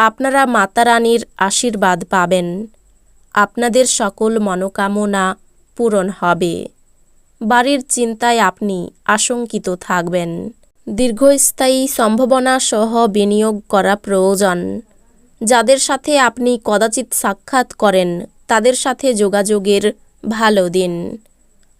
আপনারা মাতারানীর আশীর্বাদ পাবেন। আপনাদের সকল মনোকামনা পূরণ হবে। বাড়ির চিন্তায় আপনি আশঙ্কিত থাকবেন। দীর্ঘস্থায়ী সম্ভাবনা সহ বিনিয়োগ করা প্রয়োজন। যাদের সাথে আপনি কদাচিৎ সাক্ষাৎ করেন, তাদের সাথে যোগাযোগের ভালো দিন।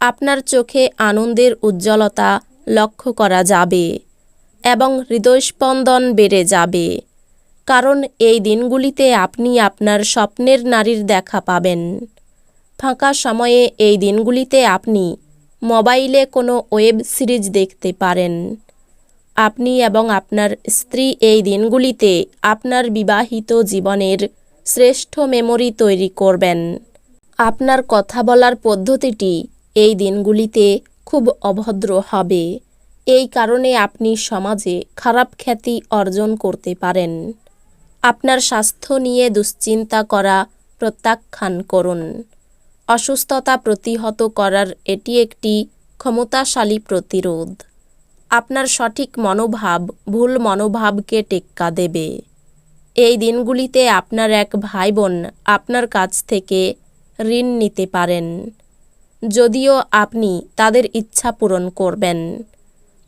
আপনার চোখে আনন্দের উজ্জ্বলতা লক্ষ্য করা যাবে এবং হৃদয়স্পন্দন বেড়ে যাবে। কারণ এই দিনগুলিতে আপনি আপনার স্বপ্নের নারীর দেখা পাবেন। ফাঁকা সময়ে এই দিনগুলিতে আপনি মোবাইলে কোনো ওয়েব সিরিজ দেখতে পারেন। আপনি এবং আপনার স্ত্রী এই দিনগুলিতে আপনার বিবাহিত জীবনের শ্রেষ্ঠ মেমোরি তৈরি করবেন। আপনার কথা বলার পদ্ধতিটি এই দিনগুলিতে খুব অভদ্র হবে। এই কারণে আপনি সমাজে খারাপ খ্যাতি অর্জন করতে পারেন। আপনার স্বাস্থ্য নিয়ে দুশ্চিন্তা করা প্রত্যাখ্যান করুন। অসুস্থতা প্রতিহত করার এটি একটি ক্ষমতাশালী প্রতিরোধ। আপনার সঠিক মনোভাব ভুল মনোভাবকে টেক্কা দেবে। এই দিনগুলিতে আপনার এক ভাই বোন আপনার কাছ থেকে ঋণ নিতে পারেন। যদিও আপনি তাদের ইচ্ছা পূরণ করবেন,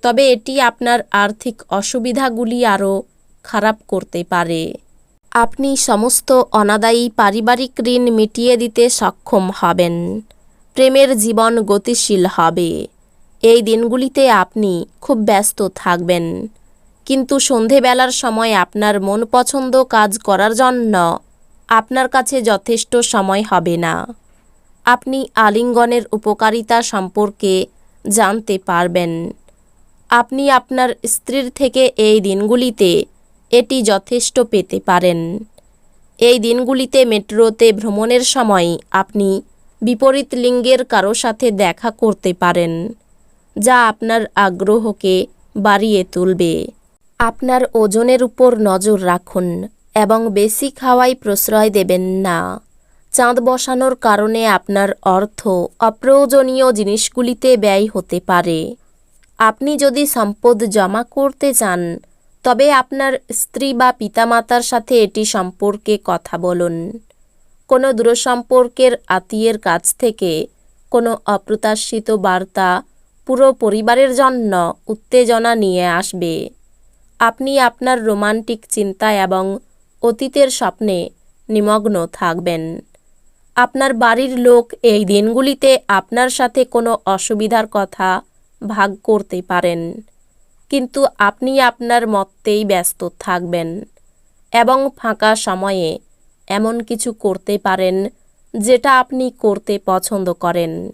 তবে এটি আপনার আর্থিক অসুবিধাগুলি আরও খারাপ করতে পারে। আপনি সমস্ত অনাদায়ী পারিবারিক ঋণ মিটিয়ে দিতে সক্ষম হবেন। প্রেমের জীবন গতিশীল হবে। এই দিনগুলিতে আপনি খুব ব্যস্ত থাকবেন। কিন্তু সন্ধেবেলার সময় আপনার মন পছন্দ কাজ করার জন্য আপনার কাছে যথেষ্ট সময় হবে না। আপনি আলিঙ্গনের উপকারিতা সম্পর্কে জানতে পারবেন। আপনি আপনার স্ত্রীর থেকে এই দিনগুলিতে এটি যথেষ্ট পেতে পারেন। এই দিনগুলিতে মেট্রোতে ভ্রমণের সময় আপনি বিপরীত লিঙ্গের কারও সাথে দেখা করতে পারেন, যা আপনার আগ্রহকে বাড়িয়ে তুলবে। আপনার ওজনের উপর নজর রাখুন এবং বেশি খাওয়াই প্রশ্রয় দেবেন না। চাঁদ বসানোর কারণে আপনার অর্থ অপ্রয়োজনীয় জিনিসগুলিতে ব্যয় হতে পারে। আপনি যদি সম্পদ জমা করতে চান তবে আপনার স্ত্রী বা পিতামাতার সাথে এটি সম্পর্কে কথা বলুন। কোনো দূরসম্পর্কের আত্মীয়ের কাছ থেকে কোনো অপ্রত্যাশিত বার্তা পুরো পরিবারের জন্য উত্তেজনা নিয়ে আসবে। আপনি আপনার রোমান্টিক চিন্তা এবং অতীতের স্বপ্নে নিমগ্ন থাকবেন। আপনার বাড়ির লোক এই দিনগুলিতে আপনার সাথে কোনো অসুবিধার কথা ভাগ করতে পারেন। কিন্তু আপনি আপনার মতেই ব্যস্ত থাকবেন এবং ফাঁকা সময়ে এমন কিছু করতে পারেন যেটা আপনি করতে পছন্দ করেন।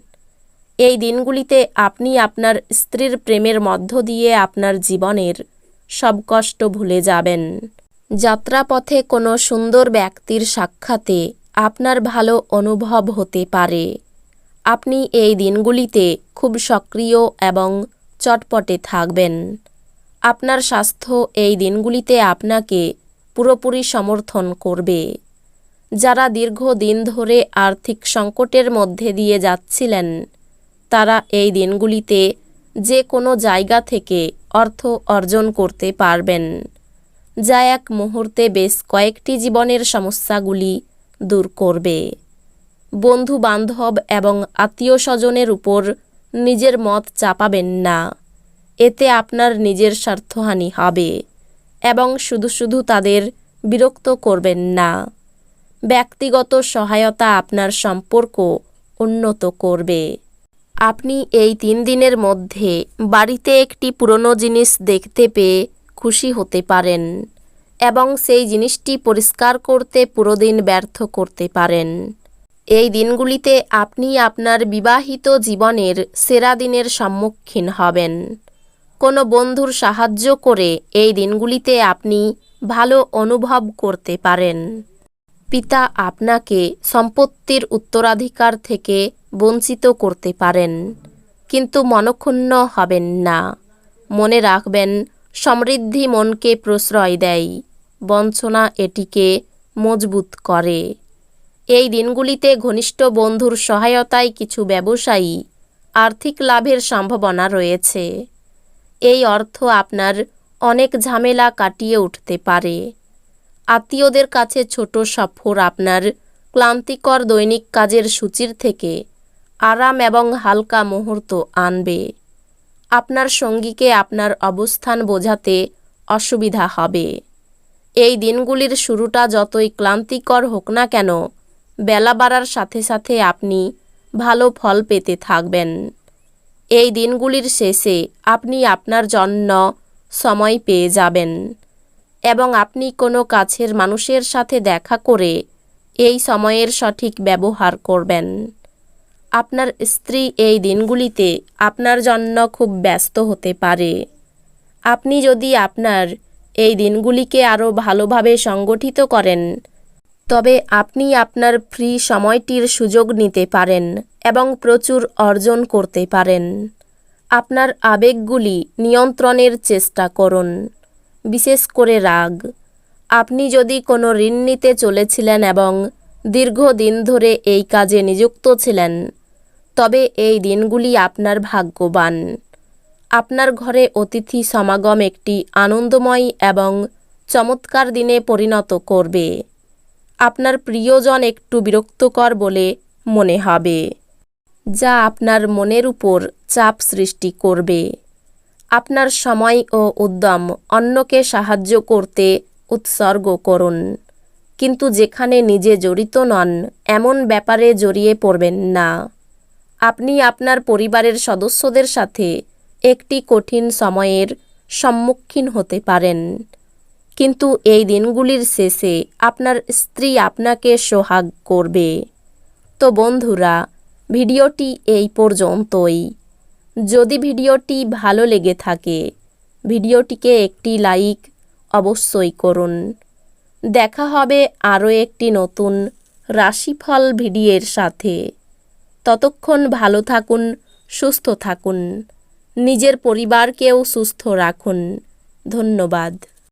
এই দিনগুলিতে আপনি আপনার স্ত্রীর প্রেমের মধ্য দিয়ে আপনার জীবনের সব কষ্ট ভুলে যাবেন। যাত্রাপথে কোনো সুন্দর ব্যক্তির সাক্ষাতে আপনার ভালো অনুভব হতে পারে। আপনি এই দিনগুলিতে খুব সক্রিয় এবং চটপটে থাকবেন। আপনার স্বাস্থ্য এই দিনগুলিতে আপনাকে পুরোপুরি সমর্থন করবে। যারা দীর্ঘদিন ধরে আর্থিক সংকটের মধ্যে দিয়ে যাচ্ছিলেন, তারা এই দিনগুলিতে যে কোনো জায়গা থেকে অর্থ অর্জন করতে পারবেন। যা এক মুহূর্তে বেশ কয়েকটি জীবনের সমস্যাগুলি দূর করবে। বন্ধু বান্ধব এবং আত্মীয় স্বজনের উপর নিজের মত চাপাবেন না। এতে আপনার নিজের স্বার্থহানি হবে এবং শুধু শুধু তাদের বিরক্ত করবেন না। ব্যক্তিগত সহায়তা আপনার সম্পর্ক উন্নত করবে। আপনি এই তিন দিনের মধ্যে বাড়িতে একটি পুরনো জিনিস দেখতে পেয়ে খুশি হতে পারেন এবং সেই জিনিসটি পরিষ্কার করতে পুরো দিন ব্যর্থ করতে পারেন। এই দিনগুলিতে আপনি আপনার বিবাহিত জীবনের সেরা দিনের সম্মুখীন হবেন। কোনো বন্ধুর সাহায্য করে এই দিনগুলিতে আপনি ভালো অনুভব করতে পারেন। পিতা আপনাকে সম্পত্তির উত্তরাধিকার থেকে বঞ্চিত করতে পারেন, কিন্তু মনক্ষুণ্ণ হবেন না। মনে রাখবেন, সমৃদ্ধি মনকে প্রশ্রয় দেয়, বঞ্চনা এটিকে মজবুত করে। এই দিনগুলিতে ঘনিষ্ঠ বন্ধুর সহায়তায় কিছু ব্যবসায়ী আর্থিক লাভের সম্ভাবনা রয়েছে। এই অর্থ আপনার অনেক ঝামেলা কাটিয়ে উঠতে পারে। আত্মীয়দের কাছে ছোট সফর আপনার ক্লান্তিকর দৈনিক কাজের সূচির থেকে আরাম এবং হালকা মুহূর্ত আনবে। আপনার সঙ্গীকে আপনার অবস্থান বোঝাতে অসুবিধা হবে। এই দিনগুলির শুরুটা যতই ক্লান্তিকর হোক না কেন বেলা বাড়ার সাথে সাথে আপনি ভালো ফল পেতে থাকবেন। এই দিনগুলির শেষে আপনি আপনার জন্য সময় পেয়ে যাবেন এবং আপনি কোনো কাছের মানুষের সাথে দেখা করে এই সময়ের সঠিক ব্যবহার করবেন। আপনার স্ত্রী এই দিনগুলিতে আপনার জন্য খুব ব্যস্ত হতে পারে। আপনি যদি আপনার এই দিনগুলিকে আরও ভালোভাবে সংগঠিত করেন তবে আপনি আপনার ফ্রি সময়টির সুযোগ নিতে পারেন এবং প্রচুর অর্জন করতে পারেন। আপনার আবেগগুলি নিয়ন্ত্রণের চেষ্টা করুন। বিশেষ করে রাগ। আপনি যদি কোনো ঋণ নিতে চলেছিলেন এবং দীর্ঘদিন ধরে এই কাজে নিযুক্ত ছিলেন, তবে এই দিনগুলি আপনার ভাগ্যবান। আপনার ঘরে অতিথি সমাগম একটি আনন্দময় এবং চমৎকার দিনে পরিণত করবে। আপনার প্রিয়জন একটু বিরক্তকর বলে মনে হবে, যা আপনার মনের উপর চাপ সৃষ্টি করবে। আপনার সময় ও উদ্যম অন্যকে সাহায্য করতে উৎসর্গ করুন, কিন্তু যেখানে নিজে জড়িত নন, এমন ব্যাপারে জড়িয়ে পড়বেন না। আপনি আপনার পরিবারের সদস্যদের সাথে একটি কঠিন সময়ের সম্মুখীন হতে পারেন। কিন্তু এই দিনগুলির শেষে আপনার স্ত্রী আপনাকে সোহাগ করবে। তো বন্ধুরা, ভিডিওটি এই পর্যন্তই। যদি ভিডিওটি ভালো লেগে থাকে, ভিডিওটিকে একটি লাইক অবশ্যই করুন। দেখা হবে আরও একটি নতুন রাশিফল ভিডিওর সাথে। ততক্ষণ ভালো থাকুন, সুস্থ থাকুন। নিজের পরিবারকেও সুস্থ রাখুন। ধন্যবাদ।